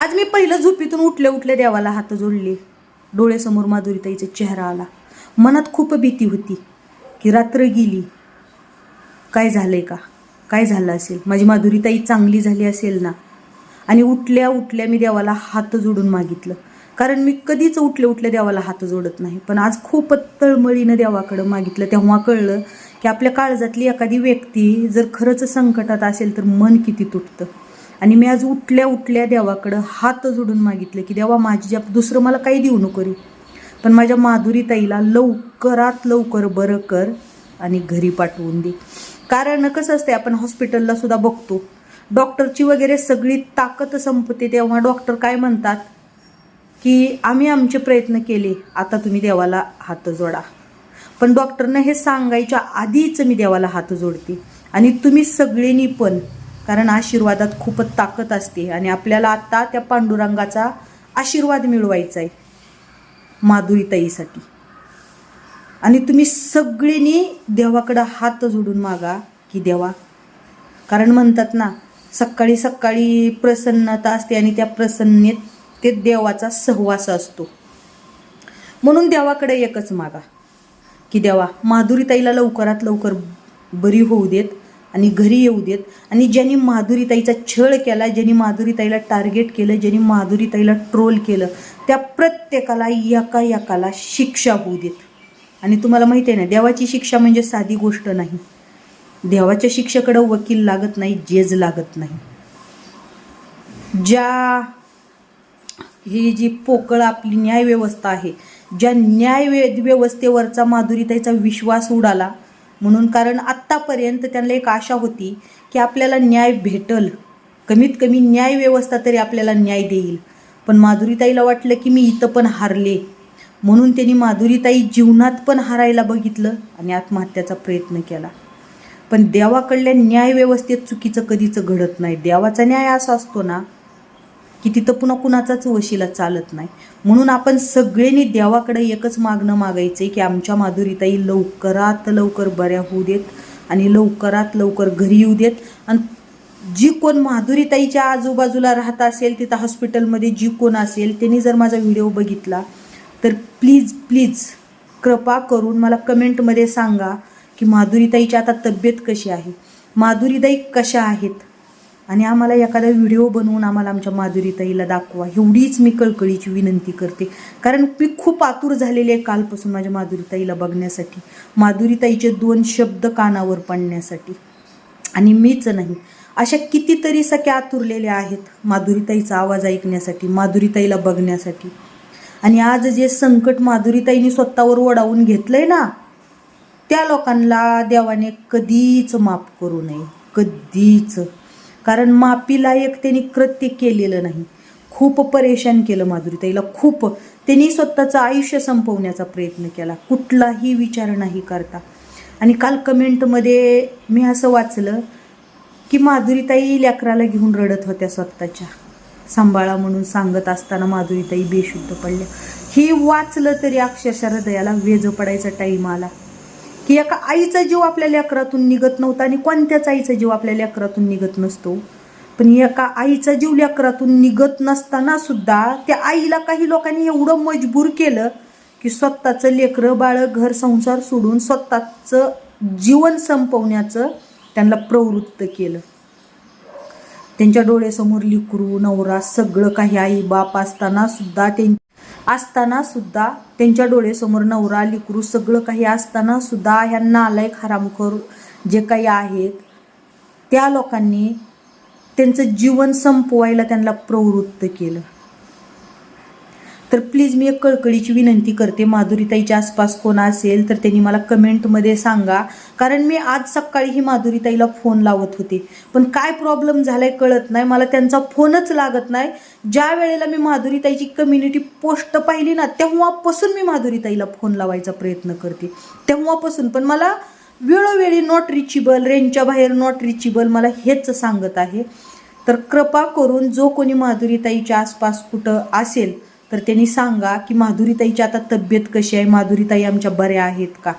आज मी पहिलं झोपीतून उठल्या उठल्या देवाला हात जोडले. डोळ्यासमोर माधुरीताईचा चेहरा आला. मनात खूप भीती होती की रात्र गेली. काय झालंय का? काय झालं असेल? माझी माधुरीताई चांगली झाली असेल ना? आणि उठल्या उठल्या मी देवाला हात जोडून मागितलं. कारण मी कधीच उठल्या उठल्या देवाला हात जोडत नाही. पण आज खूप तळमळीनं देवाकडं मागितलं. तेव्हा कळलं की आपल्या काळजातली एखादी व्यक्ती जर खरंच संकटात असेल तर मन किती तुटतं? आणि मी आज उठल्या उठल्या देवाकडं हात जोडून मागितले की देवा माझी दुसरं मला काही देऊ नको रे. पण माझ्या माधुरी ताईला लवकरात लवकर बरं कर आणि घरी पाठवून दे. कारण कसं असते आपण हॉस्पिटलला सुद्धा बघतो. डॉक्टरची वगैरे सगळी ताकद संपते. तेव्हा डॉक्टर काय म्हणतात की आम्ही आमचे प्रयत्न केले आता तुम्ही देवाला हात जोडा. पण डॉक्टरनं हे सांगायच्या आधीच मी देवाला हात जोडते. आणि तुम्ही सगळ्यांनी पण कारण आशीर्वादात खूपच ताकद असते आणि आपल्याला आत्ता त्या पांडुरंगाचा आशीर्वाद मिळवायचा आहे माधुरीताईसाठी. आणि तुम्ही सगळीनी देवाकडं हात जोडून मागा की देवा कारण म्हणतात ना सकाळी सकाळी प्रसन्नता असते आणि त्या प्रसन्नेत ते देवाचा सहवास असतो. म्हणून देवाकडे एकच मागा की देवा माधुरीताईला लवकरात लवकर बरी होऊ देत आणि घरी येऊ देत. आणि ज्यांनी माधुरीताईचा छळ केला ज्यांनी माधुरीताईला टार्गेट केलं ज्यांनी माधुरीताईला ट्रोल केलं त्या प्रत्येकाला एका एकाला शिक्षा होऊ देत. आणि तुम्हाला माहिती आहे ना देवाची शिक्षा म्हणजे साधी गोष्ट नाही. देवाच्या शिक्षेकडं वकील लागत नाही जेज लागत नाही. ज्या ही जी पोकळ आपली न्यायव्यवस्था आहे ज्या न्याय व्यवस्थेवरचा माधुरीताईचा विश्वास उडाला म्हणून कारण आत्तापर्यंत त्यांना एक आशा होती की आपल्याला न्याय भेटल. कमीत कमी न्याय व्यवस्था तरी आपल्याला न्याय देईल. पण माधुरीताईला वाटलं की मी इथं पण हारले. म्हणून त्यांनी माधुरीताई जीवनात पण हारायला बघितलं आणि आत्महत्याचा प्रयत्न केला. पण देवाकडल्या न्याय व्यवस्थेत चुकीचं कधीच घडत नाही. देवाचा न्याय असा असतो ना की तिथं पुन्हा कुणाचाच वशिला चालत नाही. म्हणून आपण सगळ्यांनी देवाकडे एकच मागणं मागायचं की आमच्या माधुरीताई लवकरात लवकर बऱ्या होऊ देत आणि लवकरात लवकर घरी येऊ देत. आणि जी कोण माधुरीताईच्या आजूबाजूला राहत असेल तिथं हॉस्पिटलमध्ये जी कोण असेल त्यांनी जर माझा व्हिडिओ बघितला तर प्लीज प्लीज कृपा करून मला कमेंटमध्ये सांगा की माधुरीताईची आता तब्येत कशी आहे? माधुरीताई कशा आहेत? आणि आम्हाला एखादा व्हिडिओ बनवून आम्हाला आमच्या माधुरीताईला दाखवा. एवढीच मी कळकळीची विनंती करते. कारण मी खूप आतुर झालेली आहे कालपासून माझ्या माधुरीताईला बघण्यासाठी. माधुरीताईचे दोन शब्द कानावर पडण्यासाठी. आणि मीच नाही. अशा कितीतरी सख्या आतुरलेल्या आहेत माधुरीताईचा आवाज ऐकण्यासाठी माधुरीताईला बघण्यासाठी. आणि आज जे संकट माधुरीताईने स्वतःवर ओढावून घेतलंय ना त्या लोकांना देवाने कधीच माफ करू नये. कधीच. कारण मापीलायक त्यांनी कृत्य केलेलं नाही. खूप परेशान केलं माधुरीताईला खूप. त्यांनी स्वतःचं आयुष्य संपवण्याचा प्रयत्न केला. कुठलाही विचार नाही करता. आणि काल कमेंटमध्ये मी असं वाचलं की माधुरीताई लेकराला घेऊन रडत होत्या स्वतःच्या. सांभाळा म्हणून सांगत असताना माधुरीताई बेशुद्ध पडल्या. हे वाचलं तरी अक्षरशः हृदयाला वेज पडायचा टाईम आला. की एका आईचा जीव आपल्या लेकरातून निघत नव्हता आणि कोणत्याच आईचा जीव आपल्या लेकरातून निघत नसतो. पण एका आईचा जीव लेकरातून निघत नसताना सुद्धा त्या आईला काही लोकांनी एवढं मजबूर केलं की स्वतःचं लेकरं बाळ घर संसार सोडून स्वतःचं जीवन संपवण्याचं त्यांना प्रवृत्त केलं. त्यांच्या डोळ्यासमोर लिकरू नवरा सगळं काही आई बाप असताना सुद्धा त्यां असताना सुद्धा त्यांच्या डोळ्यासमोर नवरा लिकरू सगळं काही असताना सुद्धा ह्या नालायक हरामखोर जे काही आहेत त्या लोकांनी त्यांचं जीवन संपवायला त्यांना प्रवृत्त केलं. तर प्लीज मी एक कळकळीची विनंती करते. माधुरीताईच्या आसपास कोण असेल तर त्यांनी मला कमेंटमध्ये सांगा. कारण मी आज सकाळी ही माधुरीताईला फोन लावत होते. पण काय प्रॉब्लेम झालाय कळत नाही. मला त्यांचा फोनच लागत नाही. ज्या वेळेला मी माधुरीताईची कम्युनिटी पोस्ट पाहिली ना तेव्हापासून मी माधुरीताईला फोन लावायचा प्रयत्न करते. तेव्हापासून. पण मला वेळोवेळी नॉट रिचेबल रेंजच्या बाहेर नॉट रिचेबल मला हेच सांगत आहे. तर कृपा करून जो कोणी माधुरीताईच्या आसपास कुठं असेल तर त्यांनी सांगा की माधुरीताईची आता तब्येत कशी आहे? माधुरीताई आमच्या बऱ्या आहेत का?